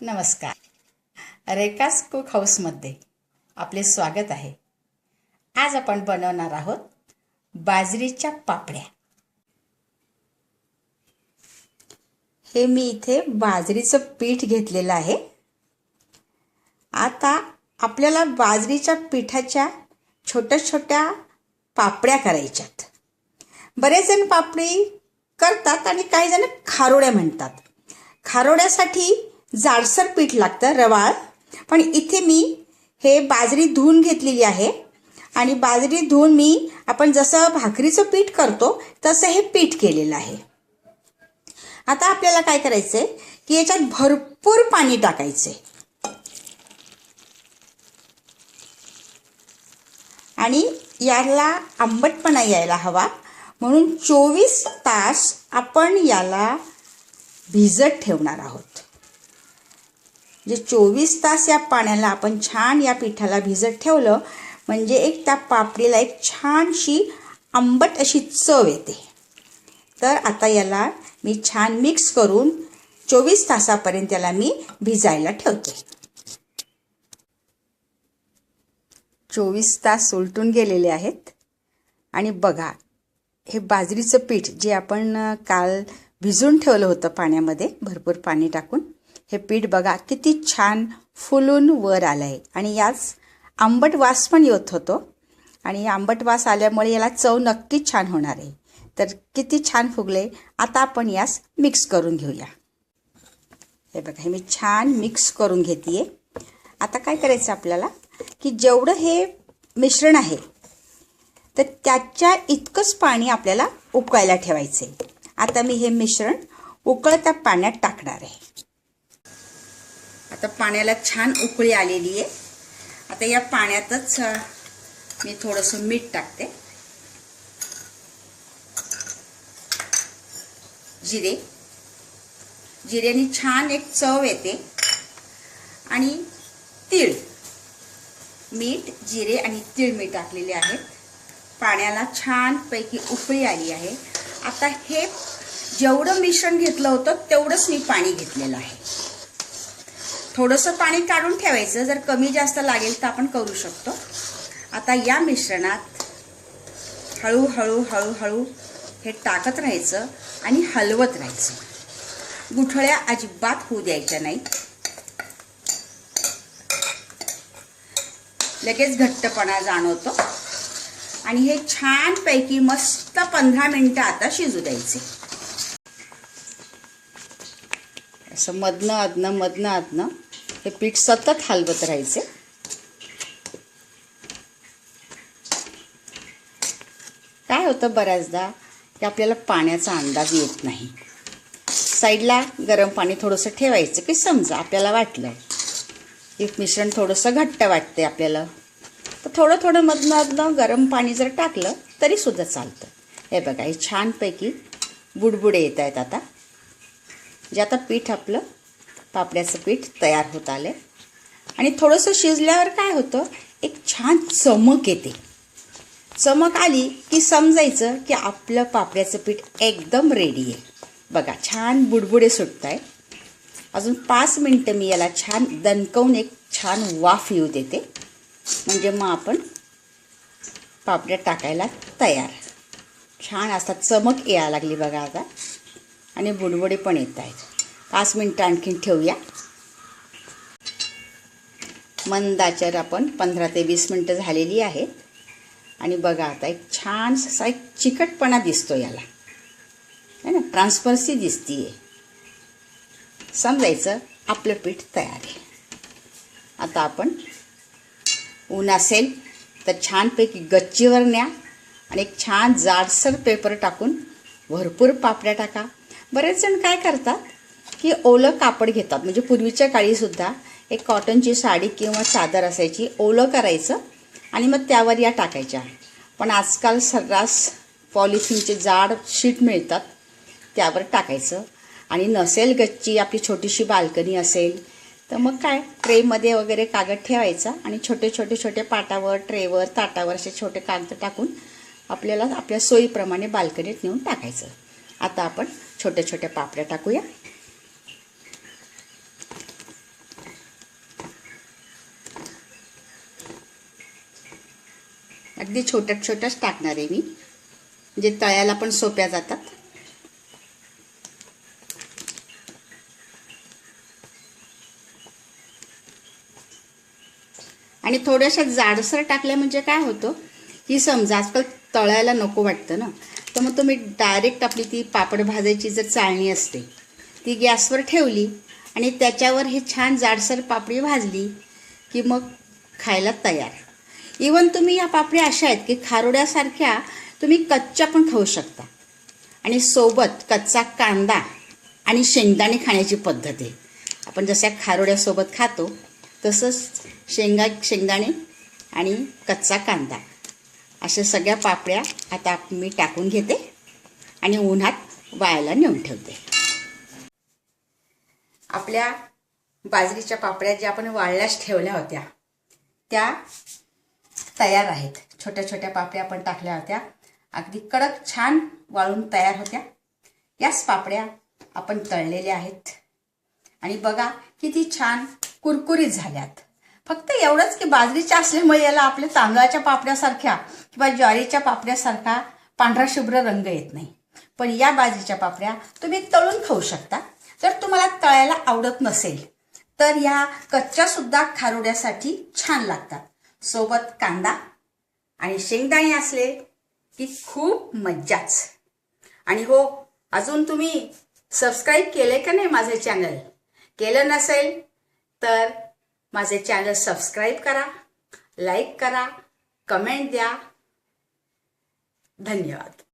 नमस्कार. रेखास कुक हाऊसमध्ये आपले स्वागत आहे. आज आपण बनवणार आहोत बाजरीच्या पापड्या. हे मी इथे बाजरीचं पीठ घेतलेलं आहे. आता आपल्याला बाजरीच्या पिठाच्या छोट्या छोट्या पापड्या करायच्यात. बरेच जण पापडी करतात आणि काही जण खारोड्या म्हणतात. खारोड्यासाठी जाडसर पीठ लागतं रवाळ. पण इथे मी हे बाजरी धुवून घेतलेली आहे. आणि बाजरी धुवून मी आपण जसं भाकरीचं पीठ करतो तसं हे पीठ केलेलं आहे. आता आपल्याला काय करायचं आहे की याच्यात भरपूर पाणी टाकायचं आणि याला आंबटपणा यायला हवा. म्हणून चोवीस तास आपण याला भिजत ठेवणार आहोत. जे चोवीस तास या पाण्याला आपण छान या पिठाला भिजत ठेवलं म्हणजे एक त्या पापडीला एक छानशी आंबट अशी चव येते. तर आता याला मी छान मिक्स करून चोवीस तासापर्यंत याला मी भिजायला ठेवते. चोवीस तास उलटून गेलेले आहेत. आणि बघा हे बाजरीचं पीठ जे आपण काल भिजून ठेवलं होतं पाण्यामध्ये भरपूर पाणी टाकून हे पीठ बघा किती छान फुलून वर आलं आहे आणि याच आंबट वास पण येत होतो. आणि आंबट वास आल्यामुळे याला चव नक्कीच छान होणार आहे. तर किती छान फुगले. आता आपण यास मिक्स करून घेऊया. हे बघा हे मी छान मिक्स करून घेते आता काय करायचं आपल्याला? की जेवढं हे मिश्रण आहे तर त्याच्या इतकंच पाणी आपल्याला उकळायला ठेवायचं आहे आता मी हे मिश्रण उकळत्या पाण्यात टाकणार आहे. आता पाण्याला छान उकळी आलेली आहे. आता या पाण्यातच मी थोडंसं मीठ टाकते. जिरे. जिऱ्याने छान एक चव येते. आणि तीळ. मीठ जिरे आणि तीळ मी टाकलेले आहेत. पाण्याला छानपैकी उकळी आली आहे. आता हे जेवढं मिश्रण घेतलं होतं तेवढंच मी पाणी घेतलेलं आहे. थोडंसं पाणी काढून ठेवायचं. जर कमी जास्त लागेल तर आपण करू शकतो. आता या मिश्रणात हळूहळू हळूहळू हे टाकत राहायचं आणि हलवत राहायचं. गुठळ्या अजिबात होऊ द्यायच्या नाहीत. लगेच घट्टपणा जाणवतो. आणि हे छानपैकी मस्त पंधरा मिनटं आता शिजू द्यायचे. असं मधनं अदनं मधनं अधनं हे पीठ सतत हलवत राहायचे. काय होतं बऱ्याचदा की आपल्याला पाण्याचा अंदाज येत नाही. साईडला गरम पाणी थोडंसं ठेवायचं की समजा आपल्याला वाटलं की मिश्रण थोडंसं घट्ट वाटते आपल्याला तर थोडं थोडं मधनं मधनं गरम पाणी जर टाकलं तरीसुद्धा चालतं. हे बघा हे छानपैकी बुडबुडे येत आहेत आता. जे आता पीठ आपलं पापड्याचं पीठ तयार होत आलं आणि थोडंसं शिजल्यावर काय होतं एक छान चमक येते. चमक आली की समजायचं की आपलं पापड्याचं पीठ एकदम रेडी आहे. बघा छान बुडबुडे सुटत आहे अजून पाच मिनटं मी याला छान दणकवून एक छान वाफ येऊ देते. म्हणजे मग आपण पापड्या टाकायला तयार. छान असा चमक यायला लागली बघा आता. आणि बुडबुडे पण येत आहेत. पाच मिनटं आणखीन ठेवूया. मंदाचर आपण पंधरा ते वीस मिनटं झालेली आहेत. आणि बघा आता एक छान असा एक चिकटपणा दिसतो याला. है ना? ट्रान्सपरन्सी दिसतीये. समजायचं? आपलं पीठ तयार आहे. आता आपण ऊन असेल तर छानपैकी गच्चीवर न्या आणि एक छान जाडसर पेपर टाकून भरपूर पापड्या टाका. बरेच जण काय करतात? की ओलं कापड घेतात. म्हणजे पूर्वीच्या काळीसुद्धा एक कॉटनची साडी किंवा चादर असायची ओलं करायचं आणि मग त्यावर या टाकायच्या. पण आजकाल सर्रास पॉलिथिनचे जाड शीट मिळतात त्यावर टाकायचं. आणि नसेल गच्ची आपली छोटीशी बाल्कनी असेल तर मग काय? ट्रेमध्ये वगैरे कागद ठेवायचा आणि छोटे छोटे छोटे पाटावर ट्रेवर ताटावर असे छोटे कागद टाकून आपल्याला आपल्या सोयीप्रमाणे बाल्कनीत नेऊन टाकायचं. आता आपण छोट्या छोट्या पापड्या टाकूया. अगदी छोट्या छोट्याच टाकणार आहे मी. म्हणजे तळ्याला पण सोप्या जातात. आणि थोड्याशा जाडसर टाकल्या म्हणजे काय होतं? की समजा आजकाल तळायला नको वाटतं ना. तर मग तुम्ही डायरेक्ट आपली ती पापड भाजायची जर चाळणी असते ती गॅसवर ठेवली आणि त्याच्यावर हे छान जाडसर पापडी भाजली की मग खायला तयार. इवन तुम्ही या पापड्या अशा आहेत की खारोड्यासारख्या तुम्ही कच्च्या पण खाऊ शकता. आणि सोबत कच्चा कांदा आणि शेंगदाणे खाण्याची पद्धत आहे. आपण जशा खारोड्यासोबत खातो तसंच शेंगा शेंगदाणे आणि कच्चा कांदा. अशा सगळ्या पापड्या आता मी टाकून घेते आणि उन्हात वाळायला नेऊन ठेवते. आपल्या बाजरीच्या पापड्या ज्या आपण वाळल्याच ठेवल्या होत्या त्या तयार आहेत. छोट्या छोट्या पापड्या आपण टाकल्या होत्या. अगदी कडक छान वाळून तयार होत्या. याच पापड्या आपण तळलेल्या आहेत. आणि बघा किती छान कुरकुरीत झाल्यात. फक्त एवढंच की बाजरीच्या असल्यामुळे याला आपल्या तांदळाच्या पापड्यासारख्या किंवा ज्वारीच्या पापड्यासारखा पांढरा शुभ्र रंग येत नाही. पण या बाजरीच्या पापड्या तुम्ही तळून खाऊ शकता. जर तुम्हाला तळायला आवडत नसेल तर या कच्च्यासुद्धा खारोड्यासाठी छान लागतात. सोबत कांदा आणि शेंगदाणे असले की खूप मज्जाच. आणि हो अजून तुम्ही सबस्क्राईब केले का नाही माझे चॅनल केलं नसेल तर माझे चॅनल सबस्क्राईब करा लाईक करा कमेंट द्या. धन्यवाद.